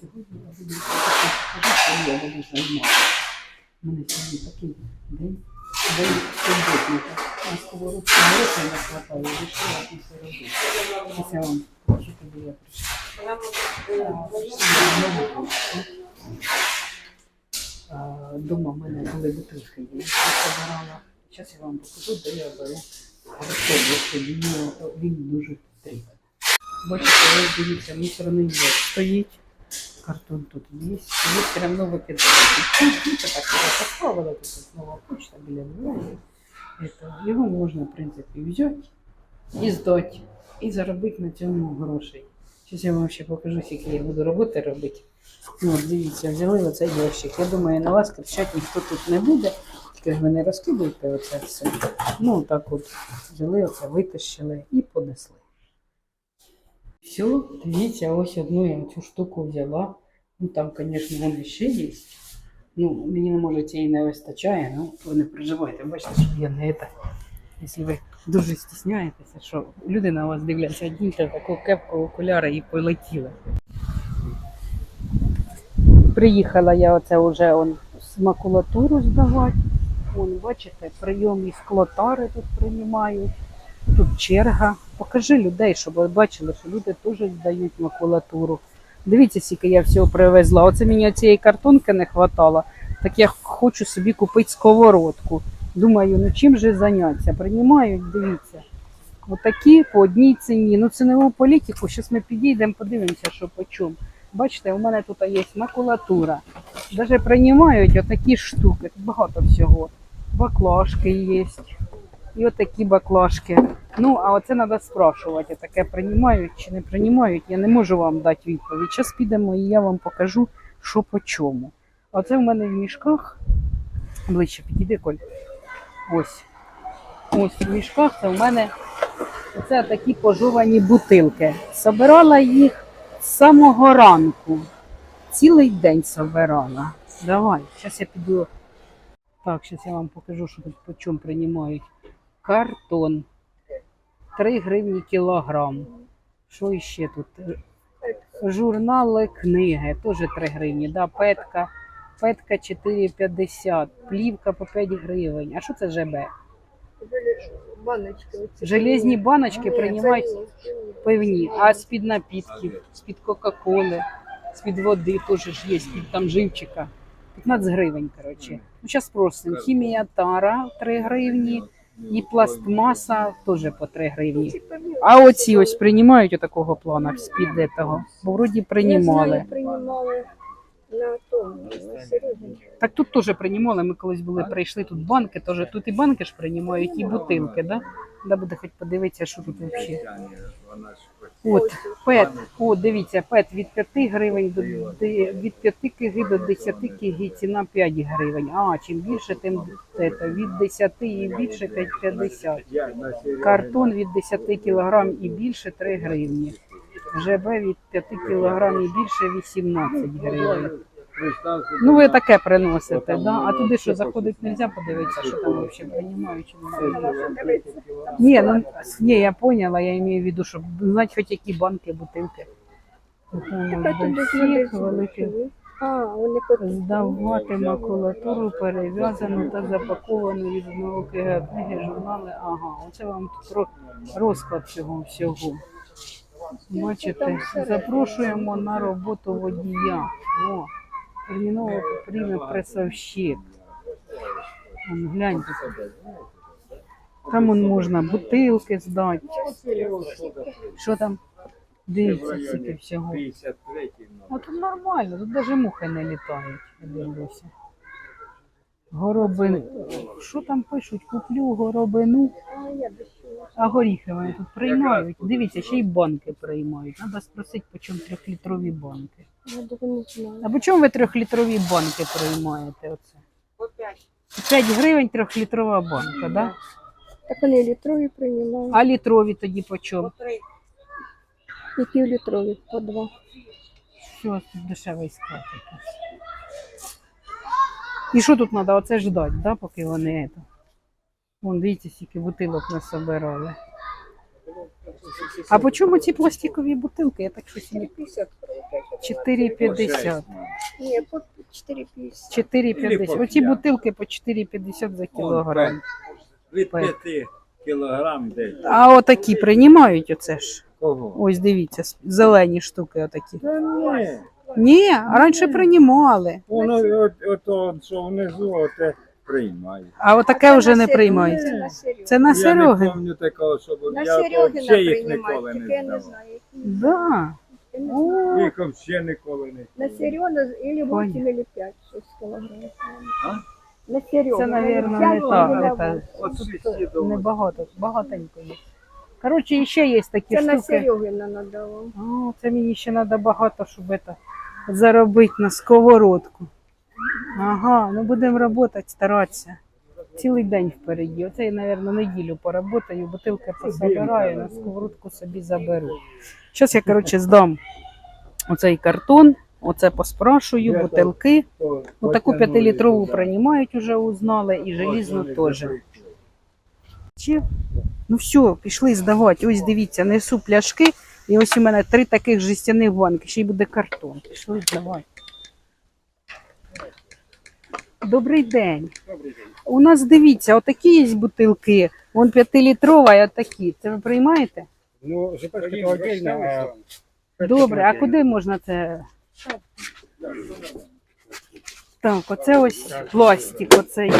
сьогодні я буду показати, я буду займатися. У мене сьогодні такий день, день суботника. На сковородку грошей не хватає, вирішила і все робити. Зараз я вам покажу, куди я прийшла. Дома в мене були бутилки, я їх забирала. Зараз я вам покажу, де я беру автобус, він, дуже потрібен. Бачите, ось дивіться, мусорний стоїть. Картон тут є. І все одно викидають. Ну, так я поставила, тут нова почта біля двері. Это, Його можна, в принципі, взяти і здати, і заробити на цьому грошей. Зараз я вам ще покажу, скільки я буду роботи робити. Ну, дивіться, взяли оцей ящик. Я думаю, на вас кричати ніхто тут не буде. Тільки ж ви не розкидуєте оце все. Ну, так от взяли оце, витащили і понесли. Все, дивіться, ось одну я цю штуку взяла. Ну там, звісно, вони ще є. Ну, мені може цієї не вистачає, ну ви не переживайте, бачите, щоб я не це. Якщо ви дуже стісняєтеся, що люди на вас дивляться, одіньте таку кепку, окуляри і полетіли. Приїхала я оце вже он, макулатуру здавати. Вон, бачите, прийом і склотари тут приймають. Тут черга. Покажи людей, щоб ви бачили, що люди теж здають макулатуру. Дивіться, скільки я всього привезла. Оце мені цієї картонки не вистачало. Так я хочу собі купити сковородку. Думаю, ну чим же зайнятися? Приймають, дивіться. Отакі по одній ціні. Ну цінову політику. Зараз ми підійдемо, подивимося, що по чому. Бачите, у мене тут є макулатура. Даже приймають отакі штуки. Тут багато всього. Баклажки є. І отакі баклажки. Ну, а оце треба спрашувати, таке приймають чи не приймають. Я не можу вам дати відповідь. Зараз підемо і я вам покажу, що по чому. Оце в мене в мішках. Ближче підійди, Коль. Ось. Ось в мішках це в мене оце такі пожовані бутилки. Собирала їх з самого ранку. Цілий день собирала. Давай, зараз я піду. Так, зараз я вам покажу, що тут по чому приймають. Картон. 3 гривні кілограм. Що іще тут? Журнали, книги, теж 3 гривні. Да, петка. Петка 4,50, плівка по 5 гривень. А що це ЖБ? Баночки. Железні баночки приймають ні, це ні. пивні, а з-під напітків, з-під Кока-Коли, з-під води теж ж є, з-під там живчика. 15 гривень, коротше. Ну, зараз просимо. Хімія тара 3 гривні і пластмаса теж по 3 гривні. А оці ось приймають отакого плана з-під того, бо вроді приймали на тому, на середині. Так тут теж приймали, ми колись були, прийшли, тут банки теж, тут і банки ж приймають, і бутилки, да? Да буде хоч подивитися, що тут взагалі. От, пет, о, дивіться, пет від 5 гривень до від 5 кг до 10 кг ціна 5 гривень. А, чим більше, тим те, від 10 і більше 5,50. Картон від 10 кг і більше 3 гривні. ЖБ від 5 кг і більше 18 гривень. Ну, ви таке приносите, да? а туди що заходити не можна подивитися, що там взагалі приймають чи не. Ні, ну ні, я поняла, я маю в виду, щоб знати хоч які банки, бутилки. Всіх великих. А, вони здавати макулатуру перев'язану та запаковану від КГ книги, журнали. Ага, оце вам тут ро- розклад цього всього. Бачите, запрошуємо на роботу водія. О, терміново потрібен пресовщик. Гляньте. Там он можна бутилки здати. Що там? Дивіться, скільки всього. 53 А тут нормально, тут навіть мухи не літають, дивлюся. Горобин. Що там пишуть? Куплю горобину, А, горіхи вони тут приймають. Дивіться, ще й банки приймають. Треба спросити, по чому трьохлітрові банки. А по чому ви трьохлітрові банки приймаєте оце? По 5. 5 гривень трьохлітрова банка, так? Да? Так вони літрові приймали. А літрові тоді по чому? І півлітрові по два. Що тут дешевий склад якийсь. І що тут треба? Оце ждать, да, поки вони это. Вон, дивіться, скільки бутилок насобирали. А по чому ці пластикові бутилки? Я так щось не 4,50 продають. 4,50. Ні, по 4,50. 4,50. Оці бутилки по 4,50 за кілограм. Від 5 кілограм десь. А отакі приймають оце ж. Кого? Ось дивіться, зелені штуки отакі. Та ні. Ні, раніше приймали. Воно от, от, от, що внизу, оте приймає. А отаке це вже не приймають. Це на. Це Я не Сереги. пам'ятаю такого, щоб На я Серегина взагалі їх ніколи приймають, тільки я не не здавав. знаю. які. Да. Я не знаю. О, Їх взагалі ніколи не На Серега или 8 Понятно. или 5, 6 килограмм. А? На Серега. Це, мабуть, не так. восемь. От тут сусідів. небагато, багатенько є. Коротше, ще є такі Це на штуки. Серегина надавав. О, це мені ще треба багато, щоб это, заробити на сковородку. Ага, ну будемо працювати, старатися. Цілий день впереді. Оце я, мабуть, неділю поработаю, бутилки пособираю, на сковородку собі заберу. Зараз я, коротше, здам оцей картон, оце поспрашую, бутилки. Отаку п'ятилітрову приймають, уже узнали, і желізну теж. Ну все, пішли здавати. Ось дивіться, несу пляшки. І ось у мене три таких жестяних банки, ще й буде картон. Пішли здавати. Добрий день. У нас дивіться, отакі є бутилки. Вон п'ятилітрова і отакі. Це ви приймаєте? Ну, ЖПшка то отдельно, а Добре, а куди можна це? Так, оце ось пластик, оцей.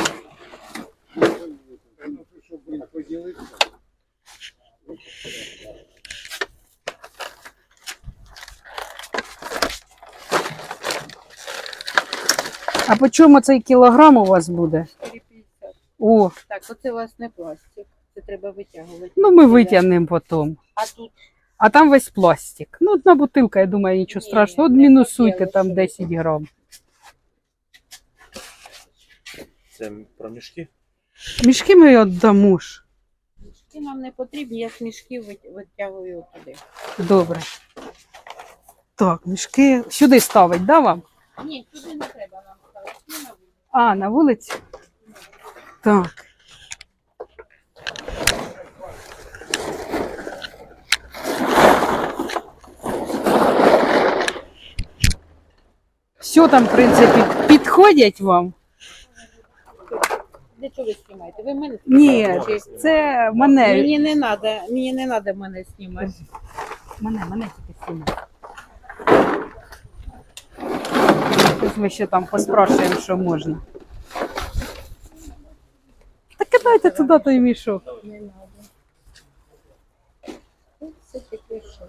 А по чому цей кілограм у вас буде? 4,50. О, Так, оце у вас не пластик. Це треба витягувати. ну ми витягнемо потім. А тут А там весь пластик. Ну, одна бутилка, я думаю, нічого Ні, страшного. От не мінусуйте хотіла, там щоб 10 грам. Це про мішки? Мішки ми віддамо ж. ті нам не потрібні, я з мішків вит- витягую туди. Добре. Так, мішки сюди ставить, да вам? Ні, туди не треба нам А, на вулиці? Так. Все там, в принципі, підходять вам? Для чого ви знімаєте? Ви мене Ні, знімаєте? Чи- це мене. Мені не треба, мені не треба мене знімати. Мене, мене тільки знімай. Ось ми ще там поспрашуємо, що можна. Та кидайте туди той мішок. Не треба. Таке що.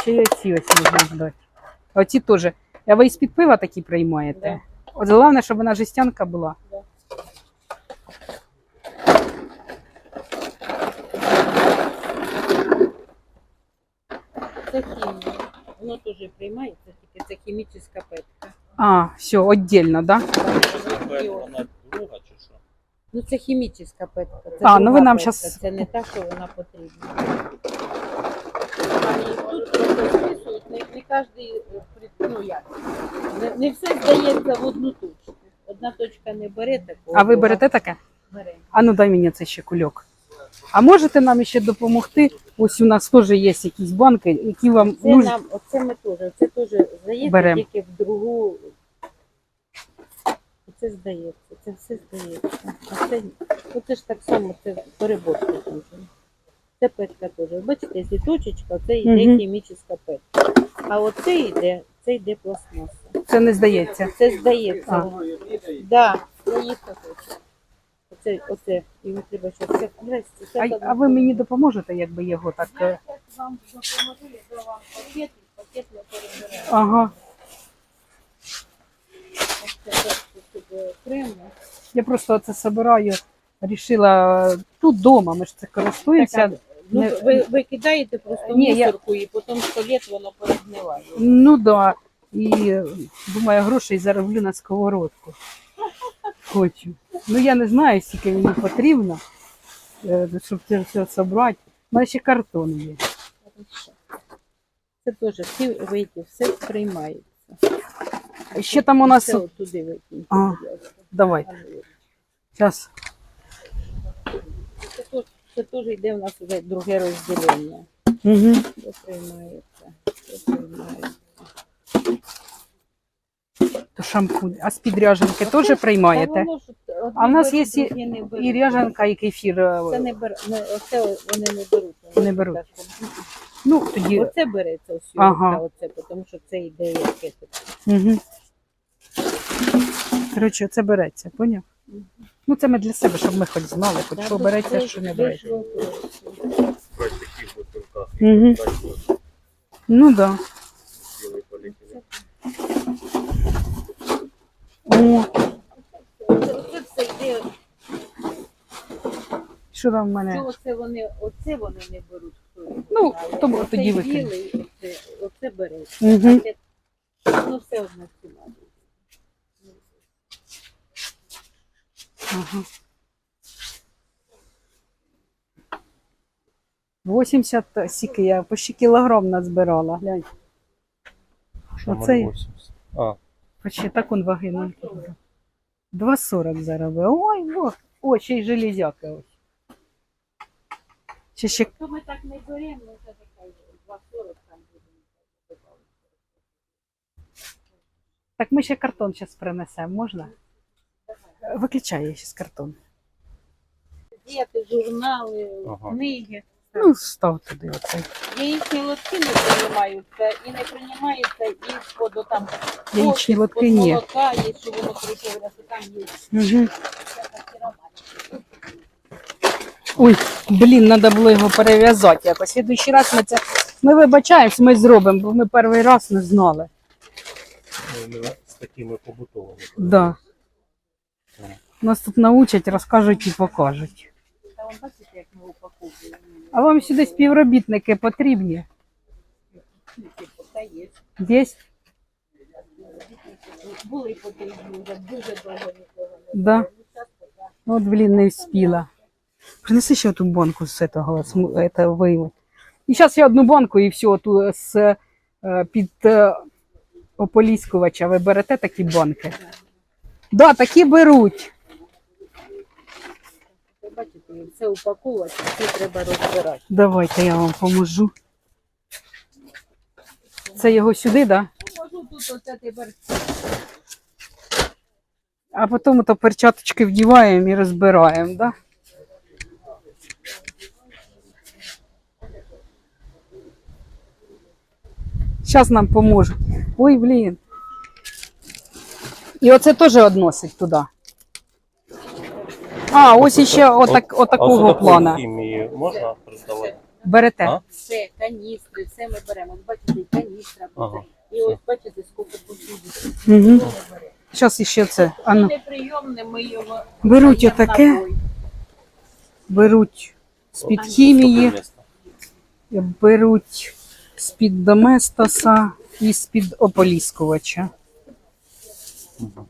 Ще й оці ось можна здати. Оці теж. А ви із-під пива такі приймаєте? От головне, щоб вона жестянка була. Воно теж приймається, тільки це хімічна петка. А, все, віддільно, да? Вона друга чи що? Ну це хімічна петка. Це А, ну ви друга нам петка, щас- Це не та, що вона потрібна. І тут просто списують, не, не кожен, ну як, не, не все здається в одну точку. Одна точка не бере такого. А ви берете таке? Бере. А ну дай мені цей ще кульок. А можете нам ще допомогти? Ось у нас теж є якісь банки, які вам Це нужні. нам, оце ми теж, це теж здається Берем. тільки в другу. Це здається, це все здається. А це, оце ж так само, це переботка дуже. Це петка теж. Бачите, якщо це йде Мгм. хімічна петка. А оце йде, це йде пластмаса. Це не здається. Це здається. А. воно. Да, здається точно. Оце, оце, йому треба щось. Це, здрасте, це А, а ви мені допоможете, якби його так. е, Я вам допоможу, я дам вам пакет, і пакет я перебираю. Ага. Це так, тут окремо. Я просто це собираю, рішила тут вдома, ми ж це користуємося. Так, Ну, Не- ви, ви кидаєте просто Ні, в я- мусорку і потім століт воно перегниває. Ну да. І е, думаю, грошей зароблю на сковородку. Хочу. Ну я не знаю, скільки мені потрібно, е, щоб це все зібрати. У мене ще картон є. Це теж всі вийти, все приймається. Ще там у нас. Все отуди викиньте, А. будь. Давай, ну, зараз. Це, тут- це теж йде в нас вже друге розділення. Угу. Це приймається. Це приймається. То шампунь. А з підряженки теж приймаєте? Та воно ж А в нас є і- не. І ряжанка, і кефір. е, Це не бер... не, оце вони не беруть. Не беруть. Ну, тоді. Оце береться ось Ага. ага. оце, тому що це йде яке тут. Угу. Коротше, це береться, поняв? Ну, це ми для себе, щоб ми хоч знали, хоч що береться, що не береться. В. Угу. Ну так. Да. О, Оце все йде. що там в мене? Оце вони, оце вони не беруть. хто його Ну, знає. тому Оцей тоді викинь. білий, оце, оце береться. Мгм. Ну, все одно ціна. Ага. 80, сіки я почти кілограм назбирала. Глянь. Що Оце- 0,80? А, Почти так он ваги 0 кілограм. 2,40 заробив. Ой, во. О, ще й железяка ось. Ще ще То ми так не беремо, ну, це така 2,40 там буде. Так ми ще картон зараз принесемо, можна? Виключай я зараз картон. Діти, журнали, Ага. книги. Ну, став туди оцей. Яєчні лотки не приймаються і не приймаються із поду там Яєчні лотки ні. молока, є, що воно кричить, що там є. Угу. Ой, блін, треба було його перев'язати якось. Слідуючий раз ми це. Ми вибачаємось, ми зробимо, бо ми перший раз не знали. ну, не з такими побутовими. Да. Нас тут научать, розкажуть і покажуть. Та вон бачите, як ми упаковуємо. А вам сюди співробітники потрібні? Є. Є? Були потрібні дуже довго нікого не Да. Ну. От, блін, не вспіла. Принеси ще ту банку з этого, з вийми. І зараз я одну банку і все, ту з е, під е, ополіскувача ви берете такі банки. Да, такі беруть. Бачите, все упаковувати, все треба розбирати. Давайте я вам поможу. Це його сюди, да? Можу тут оце тепер А потім то перчаточки вдіваємо і розбираємо, да? Зараз нам поможуть. Ой, блін. І оце теж односить туди. А, ось іще отак, отакого а плана. хімії можна продавати? Берете. А? все, каністри, все ми беремо. Ось Бачите, і каністра буде. Ага. І ось бачите, скільки посуду. Угу. Зараз іще це. А ну. Неприйомне, ми його Беруть даємо отаке, беруть з-під хімії. Беруть з-під доместоса і з-під ополіскувача. Мгм.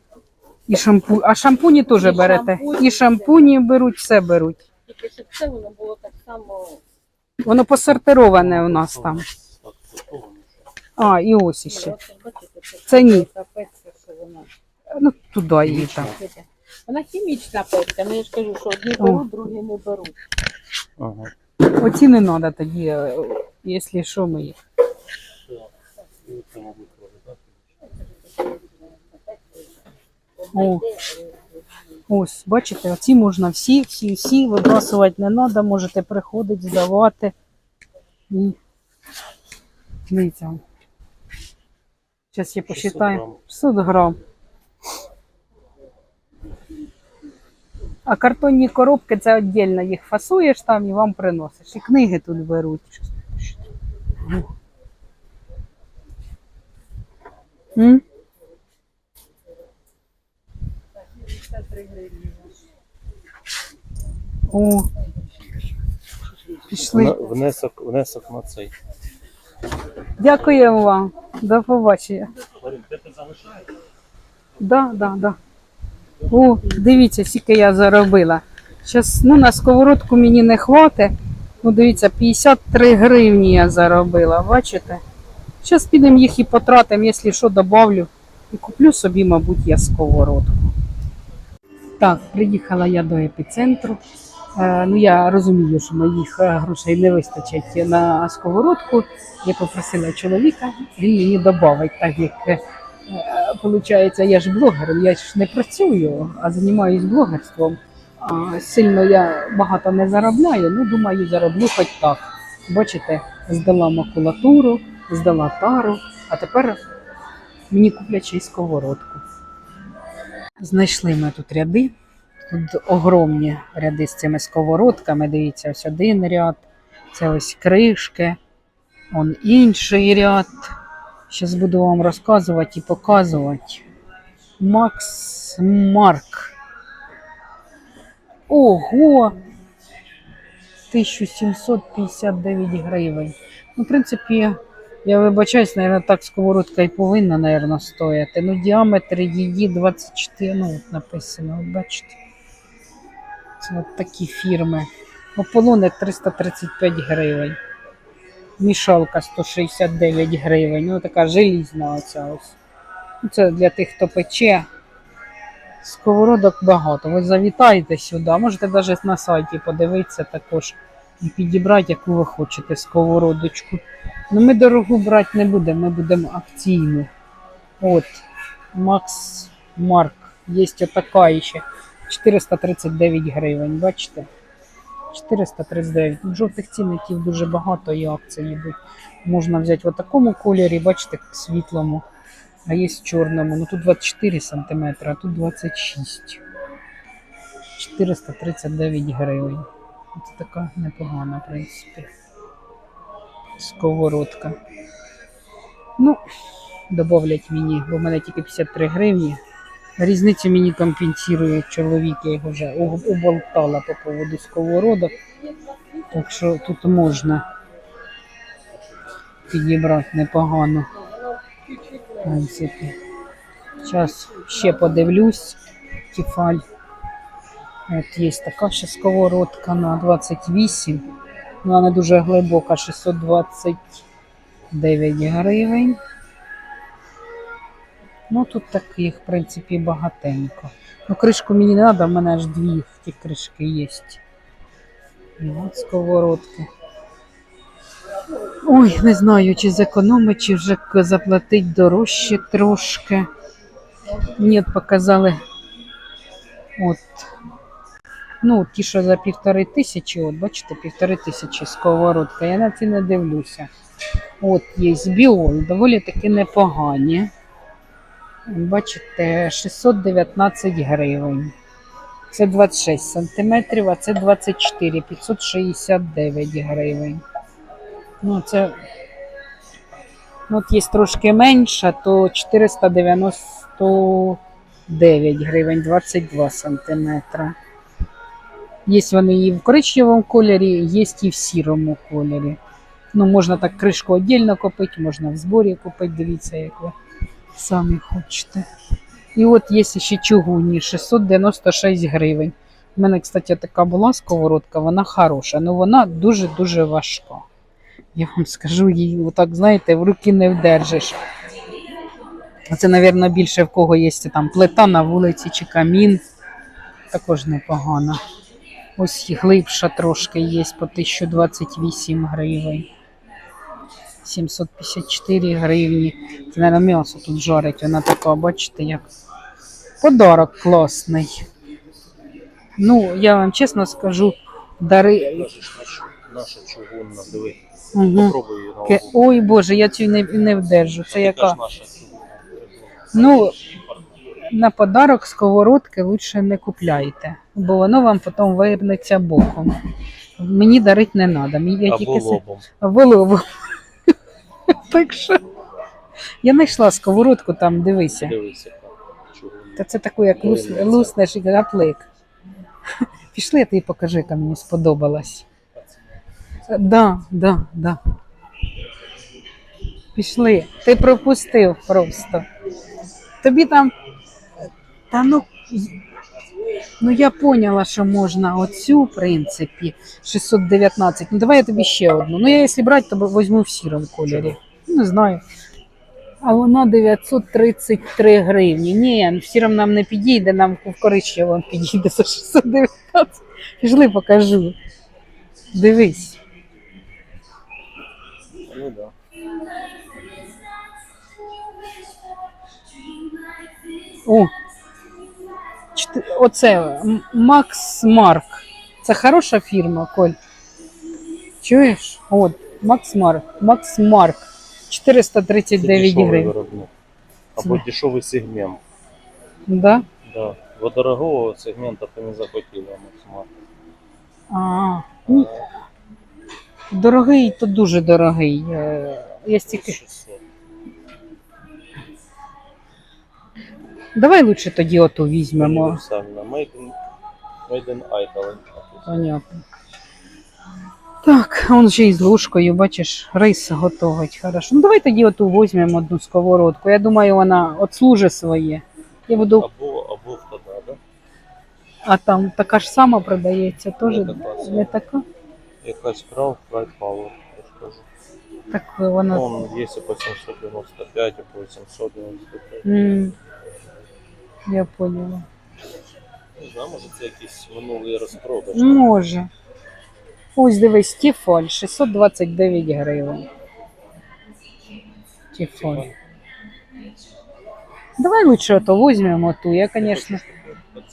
І шампунь. А шампуні теж І берете. шампуні, І шампуні беруть, все беруть. Тільки щоб це воно було так само. Воно посортироване у нас там. Так. А, і ось іще. Оце, бачите, Це ні. що вона. Ну, туди її там. Бачите? Вона хімічна петка, ну я ж кажу, що одні беруть, другі не беруть. Ага. Оці не треба тоді, е, якщо що ми їх. І це, мабуть, теж, так? О. Ось, бачите, оці можна всі, всі, всі вибрасувати не треба, можете приходити, здавати. І дивіться. Зараз я посчитаю. 500 грам. А картонні коробки це віддільно їх фасуєш там і вам приносиш. І книги тут беруть. М? 3 гривні. О, пішли. Внесок, внесок на цей. Дякуємо вам. До побачення. Да, да, да. О, дивіться, скільки я заробила. Зараз ну, на сковородку мені не хватить. Ну, дивіться, 53 гривні я заробила, бачите? Зараз підемо їх і потратимо, якщо що, добавлю. І куплю собі, мабуть, я сковородку. Так, приїхала я до епіцентру. Е, Ну, я розумію, що моїх е, грошей не вистачить на сковородку. Я попросила чоловіка, він мені додавить, так як е, Получається, я ж блогер, я ж не працюю, а займаюсь блогерством. Сильно я багато не заробляю, ну думаю, зароблю хоч так. Бачите, здала макулатуру, здала тару, а тепер мені куплять ще й сковородку. Знайшли ми тут ряди. Тут огромні ряди з цими сковородками. Дивіться, ось один ряд, це ось кришки, он інший ряд. Зараз буду вам розказувати і показувати. Макс Марк. Ого! 1759 гривень. Ну, в принципі, я вибачаюсь, наверное, так сковородка і повинна, наверное, стояти. Ну, діаметр її 24, ну, от написано, от бачите. Це от такі фірми. Ополоник 335 гривень. Мішалка 169 гривень. Ну, така желізна оця ось. Ну, Це для тих, хто пече. Сковородок багато. Ви завітаєте сюди, можете навіть на сайті подивитися також і підібрати, яку ви хочете сковородочку. Ну, ми дорогу брати не будемо, ми будемо акційну. От, Макс Марк. Є отака ще. 439 гривень, бачите? 439. Тут жовтих цінників дуже багато і акції йдуть. Можна взяти в такому кольорі, бачите, світлому, а є в чорному. Ну тут 24 см, а тут 26. 439 гривень. Це така непогана, в принципі. Сковородка. Ну, добавлять мені, бо в мене тільки 53 гривні. Різницю мені компенсує чоловік, я його вже уболтала по поводу сковородок. Так що тут можна підібрати непогано. В принципі. Зараз ще подивлюсь. Тіфаль. От є така ще сковородка на 28. Вона не дуже глибока, 629 гривень. Ну тут таких, в принципі, багатенько. Ну, кришку мені не треба, в мене аж дві ті кришки є. І от сковородки. Ой, не знаю, чи зекономить, чи вже заплатить дорожче трошки. Мені показали. От. Ну, ті, що за півтори тисячі, от бачите, півтори тисячі сковородка. Я на ці не дивлюся. От є біол, доволі таки непогані. Бачите, 619 гривень. Це 26 сантиметрів, а це 24, 569 гривень. Ну, це. Ну, от є трошки менша, то 499 гривень, 22 сантиметра. Є вони і в коричневому кольорі, є і в сірому кольорі. Ну, можна так кришку віддільно купити, можна в зборі купити, дивіться, як ви самі хочете. І от є ще чугунні 696 гривень. У мене, кстати, така була сковородка, вона хороша, але вона дуже-дуже важка. Я вам скажу, її отак, знаєте, в руки не вдержиш. Це, мабуть, більше в кого є там плита на вулиці чи камін. Також непогано. Ось глибша трошки є по 1028 гривень. 754 гривні. Це, мабуть, м'ясо тут жарить. Вона така, бачите, як подарок класний. Ну, я вам чесно скажу, дари. Наша чугунна, диви. Угу. Ой Боже, я цю не, не вдержу. Це яка? Ну, на подарок сковородки лучше не купляйте, бо воно вам потім вивернеться боком. Мені дарити не треба. Мені я тільки Волову. так що я знайшла сковородку там, дивися. Дивися. Та це таку, як лус, луснеш і гаплик. Пішли, я тобі покажу, яка мені сподобалась. Да, да, да. Пішли. Ти пропустив просто. Тобі там. Та ну. Ну я поняла, що можна оцю, в принципі, 619. Ну давай я тобі ще одну. Ну я якщо брати, то візьму в сірому кольорі. Не знаю. А вона 933 гривні. Ні, в сіром нам не підійде, нам в коричневому підійде за 619. Пішли покажу. Дивись. О, оце Макс Марк. Це хороша фірма, Коль. Чуєш? От, Макс Марк. Макс Марк. 439 гривень. виробник. Або Це- дешевий сегмент. Да? Да. Бо дорогого сегмента ти не захотіла, Максимар. А, ну, дорогий, то дуже дорогий. Е, Я стільки. Давай лучше тоді оту візьмемо. Універсальна. Made in, made in Italy. Понятно. Так, он ще й з ложкою, бачиш, рис готовить. Хорошо. Ну давай тоді оту візьмемо одну сковородку. Я думаю, вона отслужить своє. Я буду, Або, або вкладна, да? а там така ж сама продається, теж Не така не така. Якась крав, Pride Power, я ж кажу. Так вона. Он є по 795, і по 895. М, Я поняла. Не знаю, може це якийсь минулий розпродаж. Може. Ось дивись, Тіфаль, 629 гривень. Тіфаль. Давай лучше ото візьмемо ту. Я, звісно.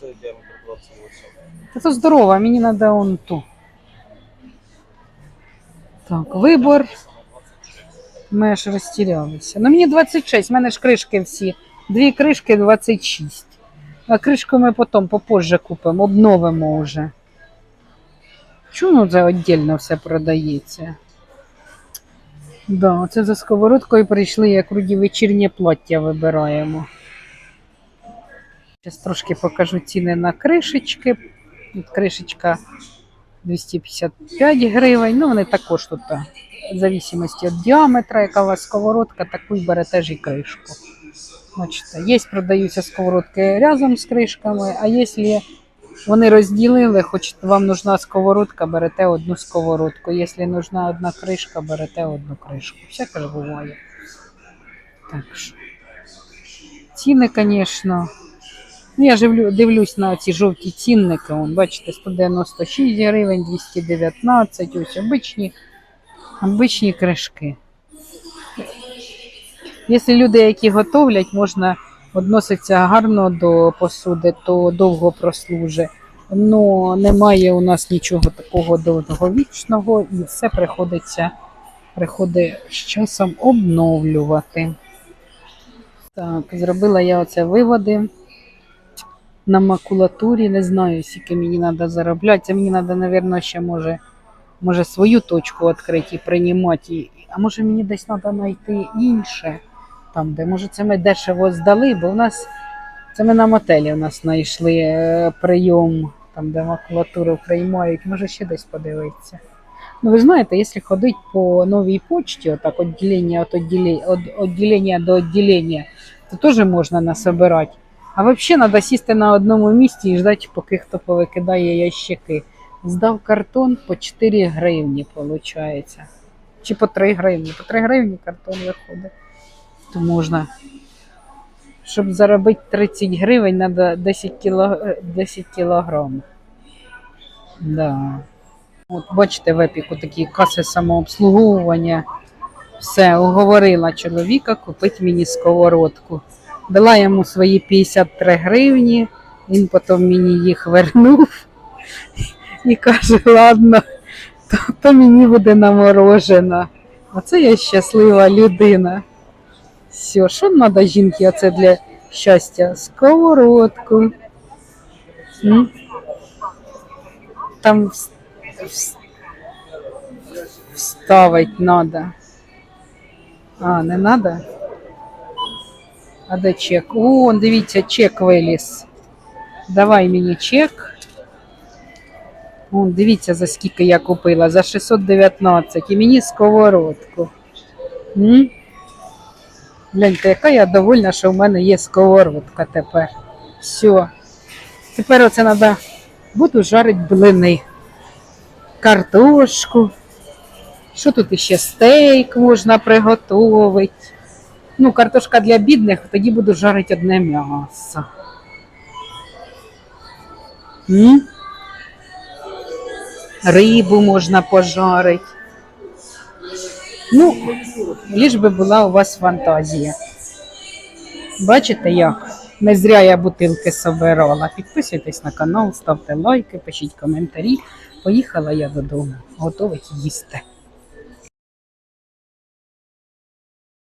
Це діаметр 28. Та то здорово, мені треба он ту. Так, вибор. Ми аж розтірялися. Ну мені 26, в мене ж кришки всі. Дві кришки 26. А кришку ми потім попозже купимо, обновимо вже. Чому це віддільно все продається? Да, це за сковородкою прийшли, як вроді вечірнє плаття вибираємо. Зараз трошки покажу ціни на кришечки. Тут кришечка 255 гривень. Ну, вони також тут, в зависимості від діаметра, яка у вас сковородка, таку й бере теж і кришку. Бачите, є продаються сковородки разом з кришками, а якщо вони розділили, хоч вам нужна сковородка, берете одну сковородку. Якщо нужна одна кришка, берете одну кришку. Всяке ж буває. Так що. Ціни, звісно. Ну, я живлю, дивлюсь на ці жовті цінники. Вон, бачите, 196 гривень, 219, ось обичні, обичні кришки. Якщо люди, які готовлять, можна відноситься гарно до посуди, то довго прослужить. Ну, немає у нас нічого такого довговічного, і все приходиться приходить з часом обновлювати. Так, зробила я оце виводи на макулатурі. Не знаю, скільки мені треба заробляти. Це мені треба, мабуть, ще може, може свою точку відкрити і приймати. А може мені десь треба знайти інше, там, де може це ми дешево здали, бо в нас це ми на мотелі у нас знайшли е, прийом, там, де макулатуру приймають, може ще десь подивитися. Ну, ви знаєте, якщо ходити по новій почті, отак відділення від відділення, відділення до відділення, то теж можна насобирати. А взагалі треба сісти на одному місці і ждати, поки хто повикидає ящики. Здав картон по 4 гривні, виходить. Чи по 3 гривні. По 3 гривні картон виходить. То можна. Щоб заробити 30 гривень, треба 10, кіло... е, 10 кілограм. Да. От бачите, в епіку такі каси самообслуговування. Все, уговорила чоловіка купити мені сковородку. Дала йому свої 53 гривні, він потім мені їх вернув і каже: ладно, то, то мені буде наморожена. Оце я щаслива людина. Все, що треба жінки оце для щастя? Сковородку. М? Там вс- вс- вставить надо. А, не надо? А де чек? О, дивіться, чек виліз. Давай мені чек. О, дивіться, за скільки я купила. За 619. І мені сковородку. М? Гляньте, яка я довольна, що в мене є сковородка тепер. Все. Тепер оце треба. Буду жарити блини. Картошку. Що тут іще? Стейк можна приготувати. Ну, картошка для бідних, тоді буду жарити одне м'ясо. Рибу можна пожарити. Ну, ліж би була у вас фантазія. Бачите як? Не зря я бутилки собирала. Підписуйтесь на канал, ставте лайки, пишіть коментарі. Поїхала я додому, готовить їсти.